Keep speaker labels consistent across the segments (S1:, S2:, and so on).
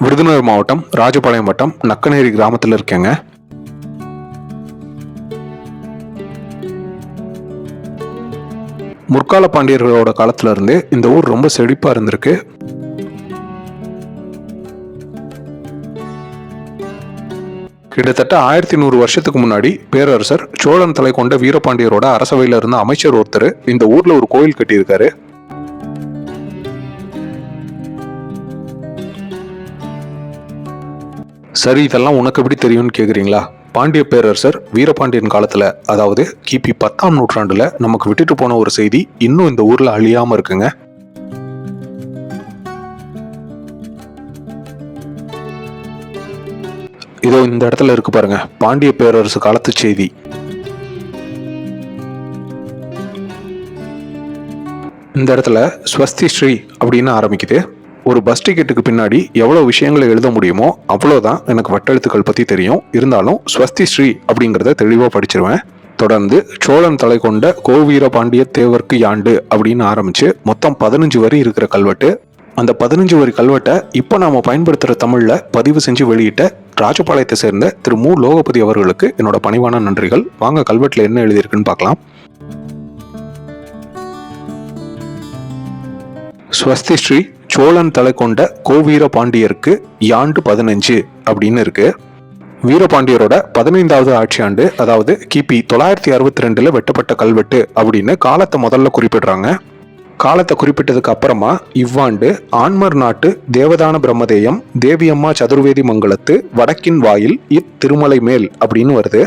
S1: விருதுநகர் மாவட்டம் ராஜபாளையம் வட்டம் நக்கநேரி கிராமத்தில் இருக்கேங்க. முற்கால பாண்டியர்களோட காலத்துல இருந்தே இந்த ஊர் ரொம்ப செழிப்பா இருந்திருக்கு. கிட்டத்தட்ட ஆயிரத்தி நூறு வருஷத்துக்கு முன்னாடி பேரரசர் சோழன் தலை கொண்ட வீரபாண்டியரோட அரசவையில் இருந்த அமைச்சர் ஒருத்தர் இந்த ஊர்ல ஒரு கோயில் கட்டியிருக்காரு. சரி இதெல்லாம் உனக்கு எப்படி தெரியும்னு கேட்குறீங்களா பாண்டிய பேரரசர் வீரபாண்டியன் காலத்தில் அதாவது கிபி பத்தாம் நூற்றாண்டில் நமக்கு விட்டுட்டு போன ஒரு செய்தி இன்னும் இந்த ஊரில் அழியாமல் இருக்குங்க. இதோ இந்த இடத்துல இருக்கு பாருங்க பாண்டிய பேரரசு காலத்து செய்தி. இந்த இடத்துல ஸ்வஸ்தி ஸ்ரீ அப்படின்னு ஆரம்பிக்குது. ஒரு பஸ் டிக்கெட்டுக்கு பின்னாடி எவ்வளோ விஷயங்களை எழுத முடியுமோ அவ்வளோதான் எனக்கு வட்டெழுத்துக்கள் பற்றி தெரியும். இருந்தாலும் ஸ்வஸ்தி ஸ்ரீ அப்படிங்கிறத தெளிவாக படிச்சிருவேன். தொடர்ந்து சோழன் தலை கொண்ட கோவீர பாண்டிய தேவர்க்கு யாண்டு அப்படின்னு ஆரம்பிச்சு மொத்தம் பதினஞ்சு வரி இருக்கிற கல்வெட்டு. அந்த பதினஞ்சு வரி கல்வெட்டை இப்போ நாம் பயன்படுத்துகிற தமிழில் பதிவு செஞ்சு வெளியிட்ட ராஜபாளையத்தை சேர்ந்த திரு மு. லோகபதி அவர்களுக்கு என்னோட பணிவான நன்றிகள். வாங்க கல்வெட்டில் என்ன எழுதியிருக்குன்னு பார்க்கலாம். ஸ்வஸ்தி ஸ்ரீ சோழன் தலை கொண்ட கோவீர பாண்டியருக்கு யாண்டு பதினஞ்சு அப்படின்னு இருக்கு. வீரபாண்டியரோட பதினைந்தாவது ஆட்சியாண்டு அதாவது கிபி தொள்ளாயிரத்தி அறுபத்தி ரெண்டுல வெட்டப்பட்ட கல்வெட்டு அப்படின்னு காலத்தை முதல்ல குறிப்பிடுறாங்க. காலத்தை குறிப்பிட்டதுக்கு அப்புறமா இவ்வாண்டு ஆன்மர் நாட்டு தேவதான பிரம்மதேயம் தேவியம்மா சதுர்வேதி மங்கலத்து வடக்கின் வாயில் இத்திருமலை மேல் அப்படின்னு வருது.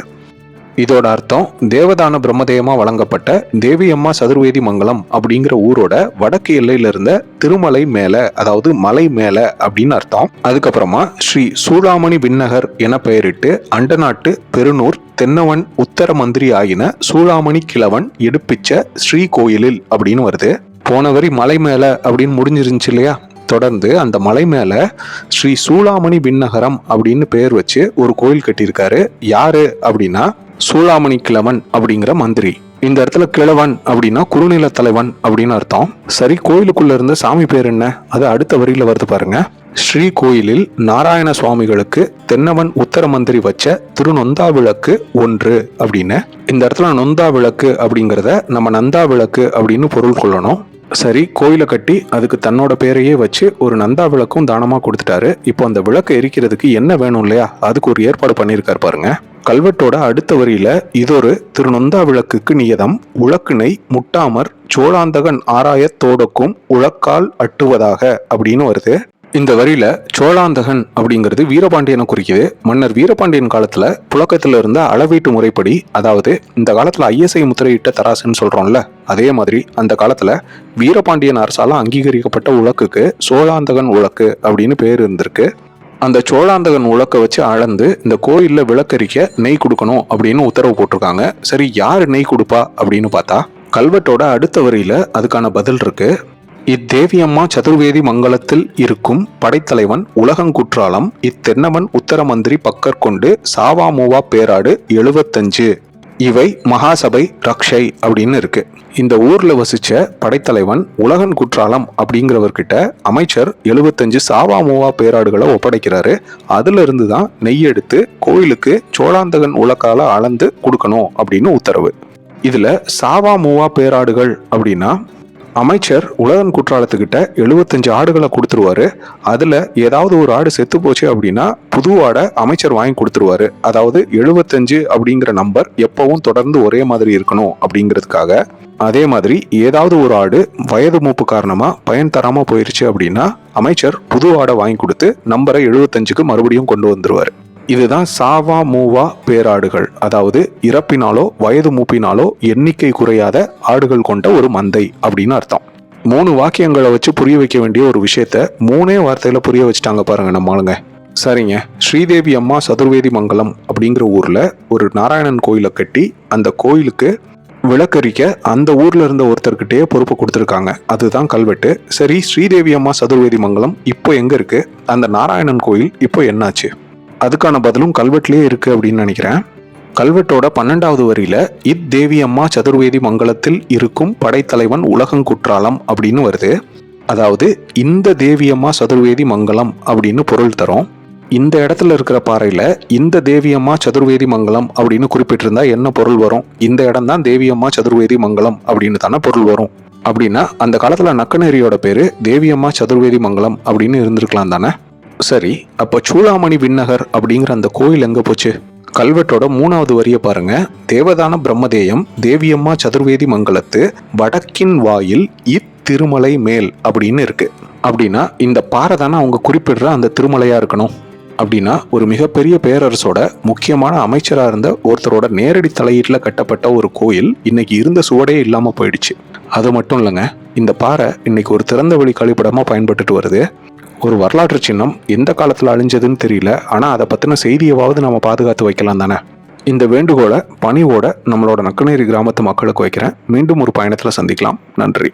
S1: இதோட அர்த்தம் தேவதான பிரம்மதேயமா வழங்கப்பட்ட தேவியம்மா சதுர்வேதி மங்கலம் அப்படிங்கிற ஊரோட வடக்கு எல்லையில இருந்த திருமலை மேல அதாவது மலை மேல அப்படின்னு அர்த்தம். அதுக்கப்புறமா ஸ்ரீ சூளாமணி விண்ணகர் என பெயரிட்டு அண்டநாட்டு பெருநூர் தென்னவன் உத்தர மந்திரி ஆகின சூடாமணி கிழவன் எடுப்பிச்ச ஸ்ரீ கோயிலில் அப்படின்னு வருது. போன வரி மலை மேல அப்படின்னு முடிஞ்சிருந்துச்சு இல்லையா? தொடர்ந்து அந்த மலை மேல ஸ்ரீ சூளாமணி விண்ணகரம் அப்படின்னு பேர் வச்சு ஒரு கோயில் கட்டியிருக்காரு. யாரு அப்படின்னா சூளாமணி கிழவன் அப்படிங்கிற மந்திரி. இந்த இடத்துல கிழவன் அப்படின்னா குறுநில தலைவன் அப்படின்னு அர்த்தம். சரி கோயிலுக்குள்ள இருந்த சாமி பேர் என்ன? அது அடுத்த வரியில வருது பாருங்க. ஸ்ரீ கோயிலில் நாராயண சுவாமிகளுக்கு தென்னவன் உத்தர மந்திரி வச்ச திருநொந்தா விளக்கு ஒன்று அப்படின்னு. இந்த இடத்துல நொந்தா விளக்கு அப்படிங்கிறத நம்ம நந்தா விளக்கு அப்படின்னு பொருள் கொள்ளணும். சரி கோயிலை கட்டி அதுக்கு தன்னோட பேரையே வச்சு ஒரு நந்தா விளக்கும் தானமா கொடுத்துட்டாரு. இப்போ அந்த விளக்கு எரிக்கிறதுக்கு என்ன வேணும் இல்லையா? அதுக்கு ஒரு ஏற்பாடு பண்ணியிருக்காரு பாருங்க. கல்வெட்டோட அடுத்த வரியில இதொரு திருநொந்தா விளக்குக்கு நியதம் உழக்கினை முட்டாமற் சோழாந்தகன் ஆராயத் தோடக்கும் உழக்கால் அட்டுவதாக அப்படின்னு வருது. இந்த வரியில சோழாந்தகன் அப்படிங்கிறது வீரபாண்டியனை குறிக்குது. மன்னர் வீரபாண்டியன் காலத்துல புழக்கத்துல இருந்த அளவீட்டு முறைப்படி அதாவது இந்த காலத்துல ஐஎஸ்ஐ முத்திரையிட்ட தராசுன்னு சொல்றோம்ல அதே மாதிரி அந்த காலத்துல வீரபாண்டியன் அரசால அங்கீகரிக்கப்பட்ட உலக்குக்கு சோழாந்தகன் உலக்கு அப்படின்னு பேர் இருந்திருக்கு. அந்த சோழாந்தகன் உலக்க வச்சு அளந்து இந்த கோயிலில் விளக்கரிக்க நெய் கொடுக்கணும் அப்படின்னு உத்தரவு போட்டிருக்காங்க. சரி யார் நெய் கொடுப்பா அப்படின்னு பார்த்தா கல்வெட்டோட அடுத்த வரியில அதுக்கான பதில் இருக்கு. இத்தேவியம்மா சதுர்வேதி மங்கலத்தில் இருக்கும் படைத்தலைவன் உலகங்குற்றாலம் இத்தென்னவன் உத்தரமந்திரி பக்கர் கொண்டு சாவா மூவா பேராடு எழுபத்தஞ்சு இவை மகாசபை ரக்ஷை அப்படின்னு இருக்கு. இந்த ஊர்ல வசிச்ச படைத்தலைவன் உலகன் குற்றாலம் அப்படிங்கிறவர்கிட்ட அமைச்சர் எழுபத்தஞ்சு சாவா மூவா பேராடுகளை ஒப்படைக்கிறாரு. அதுல இருந்து தான் நெய் எடுத்து கோயிலுக்கு சோழாந்தகன் உலக்கால அளந்து கொடுக்கணும் அப்படின்னு உத்தரவு. இதுல சாவா மூவா பேராடுகள் அப்படின்னா அமைச்சர் உலகன் குற்றாலத்துக்கிட்ட எழுபத்தஞ்சு ஆடுகளை கொடுத்துருவாரு. அதில் ஏதாவது ஒரு ஆடு செத்து போச்சு அப்படின்னா புது ஆடை அமைச்சர் வாங்கி கொடுத்துருவாரு. அதாவது எழுபத்தஞ்சு அப்படிங்கிற நம்பர் எப்பவும் தொடர்ந்து ஒரே மாதிரி இருக்கணும் அப்படிங்கிறதுக்காக. அதே மாதிரி ஏதாவது ஒரு ஆடு வயது மூப்பு காரணமாக பயன் தராமல் போயிருச்சு அப்படின்னா அமைச்சர் புது ஆடை வாங்கி கொடுத்து நம்பரை எழுபத்தஞ்சுக்கு மறுபடியும் கொண்டு வந்துடுவார் இதுதான் சாவா மூவா பேராடுகள். அதாவது இறப்பினாலோ வயது மூப்பினாலோ எண்ணிக்கை குறையாத ஆடுகள் கொண்ட ஒரு மந்தை அப்படின்னு அர்த்தம். மூணு வாக்கியங்களை வச்சு புரிய வைக்க வேண்டிய ஒரு விஷயத்த மூணே வார்த்தையில புரிய வச்சுட்டாங்க பாருங்க நம்ம ஆளுங்க. சரிங்க. ஸ்ரீதேவி அம்மா சதுர்வேதி மங்கலம் அப்படிங்கிற ஊர்ல ஒரு நாராயணன் கோயிலை கட்டி அந்த கோயிலுக்கு விளக்கரிக்க அந்த ஊர்ல இருந்த ஒருத்தர்கிட்டயே பொறுப்பு கொடுத்துருக்காங்க. அதுதான் கல்வெட்டு. சரி ஸ்ரீதேவி அம்மா சதுர்வேதி மங்கலம் இப்போ எங்க இருக்கு? அந்த நாராயணன் கோயில் இப்போ என்னாச்சு? அதுக்கான பதிலும் கல்வெட்டுலயே இருக்குது அப்படின்னு நினைக்கிறேன். கல்வெட்டோட பன்னெண்டாவது வரியில இத்தேவி அம்மா சதுர்வேதி மங்கலத்தில் இருக்கும் படைத்தலைவன் உலகங்குற்றாலம் அப்படின்னு வருது. அதாவது இந்த தேவியம்மா சதுர்வேதி மங்கலம் அப்படின்னு பொருள் தரும். இந்த இடத்துல இருக்கிற பாறையில இந்த தேவியம்மா சதுர்வேதி மங்கலம் அப்படின்னு குறிப்பிட்டிருந்தா என்ன பொருள் வரும்? இந்த இடம் தான் தேவியம்மா சதுர்வேதி மங்கலம் அப்படின்னு தானே பொருள் வரும். அப்படின்னா அந்த காலத்துல நக்கநேரியோட பேரு தேவியம்மா சதுர்வேதி மங்கலம் அப்படின்னு இருந்திருக்கலாம் தானே? சரி அப்போ சூளாமணி விண்ணகர் அப்படிங்கிற அந்த கோயில் எங்கே போச்சு? கல்வெட்டோட மூணாவது வரியை பாருங்க. தேவதான பிரம்மதேயம் தேவியம்மா சதுர்வேதி மங்கலத்து வடக்கின் வாயில் இத்திருமலை மேல் அப்படின்னு இருக்கு. அப்படின்னா இந்த பாறை தானே அவங்க குறிப்பிடுற அந்த திருமலையா இருக்கணும். அப்படின்னா ஒரு மிகப்பெரிய பேரரசோட முக்கியமான அமைச்சராக இருந்த ஒருத்தரோட நேரடி தலையீட்டில் கட்டப்பட்ட ஒரு கோயில் இன்னைக்கு இருந்த சுவடே இல்லாமல் போயிடுச்சு. அது மட்டும் இல்லைங்க இந்த பாறை இன்னைக்கு ஒரு திறந்த வெளி கழிப்பிடமாக பயன்பட்டுட்டு வருது. ஒரு வரலாற்று சின்னம் எந்த காலத்தில் அழிஞ்சதுன்னு தெரியல ஆனால் அதை பற்றின செய்தியவாவது நம்ம பாதுகாத்து வைக்கலாம் தானே? இந்த வேண்டுகோளை பணிவோட நம்மளோட நக்கநேரி கிராமத்து மக்களுக்கு வைக்கிறேன். மீண்டும் ஒரு பயணத்தில் சந்திக்கலாம். நன்றி.